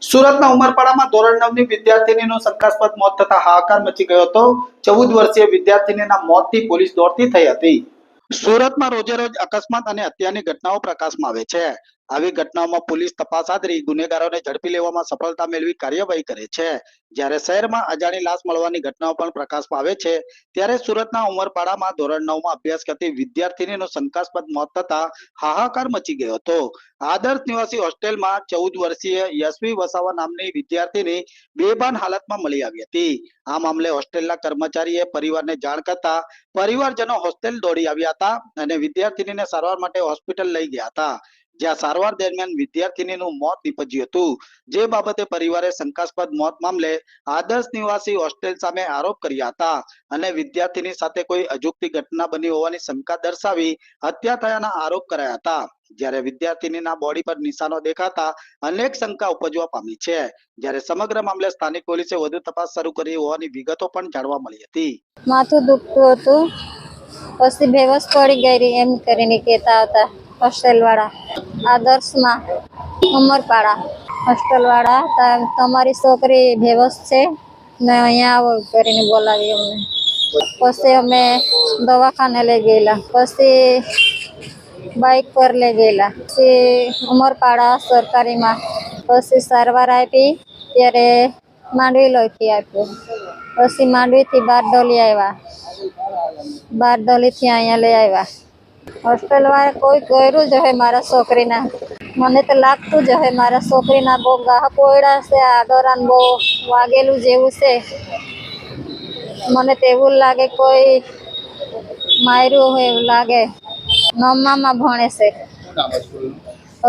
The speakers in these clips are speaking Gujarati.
સુરતના ઉમરપાડામાં ધોરણ નવની વિદ્યાર્થીનીનું શંકાસ્પદ મોત થતા હાહાકાર મચી ગયો હતો. ચૌદ વર્ષીય વિદ્યાર્થીનીના મોતથી પોલીસ દોડતી થઈ હતી. સુરતમાં રોજે રોજ અકસ્માત અને હત્યાની ઘટનાઓ પ્રકાશમાં આવે છે. આવી ઘટનાઓમાં પોલીસ તપાસ આદરી ગુનેગારોને ઝડપી લેવામાં સફળતા મેળવી કાર્યવાહી કરે છે. જ્યારે શહેરમાં અજાણી લાશ મળવાની ઘટનાઓ પણ પ્રકાશ પાવે છે, ત્યારે સુરતના ઉમરપાડામાં ધોરણ નવમાં અભ્યાસ કરતી વિદ્યાર્થીનીનો શંકાસ્પદ મોત થતા હાહાકાર મચી ગયો હતો. આદર્શ નિવાસી હોસ્ટેલમાં ચૌદ વર્ષીય યશવી વસાવા નામની વિદ્યાર્થીની બેભાન હાલતમાં મળી આવી હતી. આ મામલે હોસ્ટેલના કર્મચારીએ પરિવારને જાણ કરતા પરિવારજનો હોસ્ટેલ દોડી આવ્યા હતા અને વિદ્યાર્થીનીને સારવાર માટે હોસ્પિટલ લઈ ગયા હતા. જ્યાં સારવાર દરમિયાન વિદ્યાર્થીનીનું મોત નીપજ્યું હતું. જે બાબતે પરિવારે શંકાસ્પદ મોત મામલે આદર્શ નિવાસી હોસ્ટેલ સામે આરોપ કર્યા હતા અને વિદ્યાર્થીની સાથે કોઈ અજુગતી ઘટના બની હોવાની શંકા દર્શાવી હત્યા થયાના આરોપ કરાયા હતા. જ્યારે વિદ્યાર્થીનીના બોડી પર નિશાનો દેખાતા અનેક શંકા ઉપજવા પામી છે. જ્યારે સમગ્ર મામલે સ્થાનિક પોલીસે વધુ તપાસ શરૂ કરી હોવાની વિગતો પણ જાણવા મળી હતી. માથું દુખતું હતું. પછી બેવસ પડી ગઈ એમ કરીને કહેતા હતા. હોસ્ટેલવાળા, આદર્શમાં ઉમરપાડા હોસ્ટેલવાળા. તમારી છોકરી બેવસ છે? ને અહીંયા આવો કરીને બોલાવી અમને. પછી અમે દવાખાને લઈ ગયેલા. પછી બાઇક પર લઈ ગયેલા. પછી ઉમરપાડા સરકારીમાં. પછી સારવાર આપી, ત્યારે માંડવી લોહીથી આપ્યું. પછી માંડવીથી બારડોલી આવ્યા. બારડોલીથી અહીંયા લઈ આવ્યા. હોસ્ટેલ વાળા કોઈ કર્યું જ હે મારા છોકરીના. મને તો લાગતું જ હે મારા છોકરીના બહુ ગાહ પોયડા છે આ દોરાન બહુ વાગેલું જેવું છે. મને તો એવું લાગે કોઈ માર્યું હોય એવું લાગે. નવમામાં ભણે છે.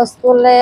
સ્કૂલે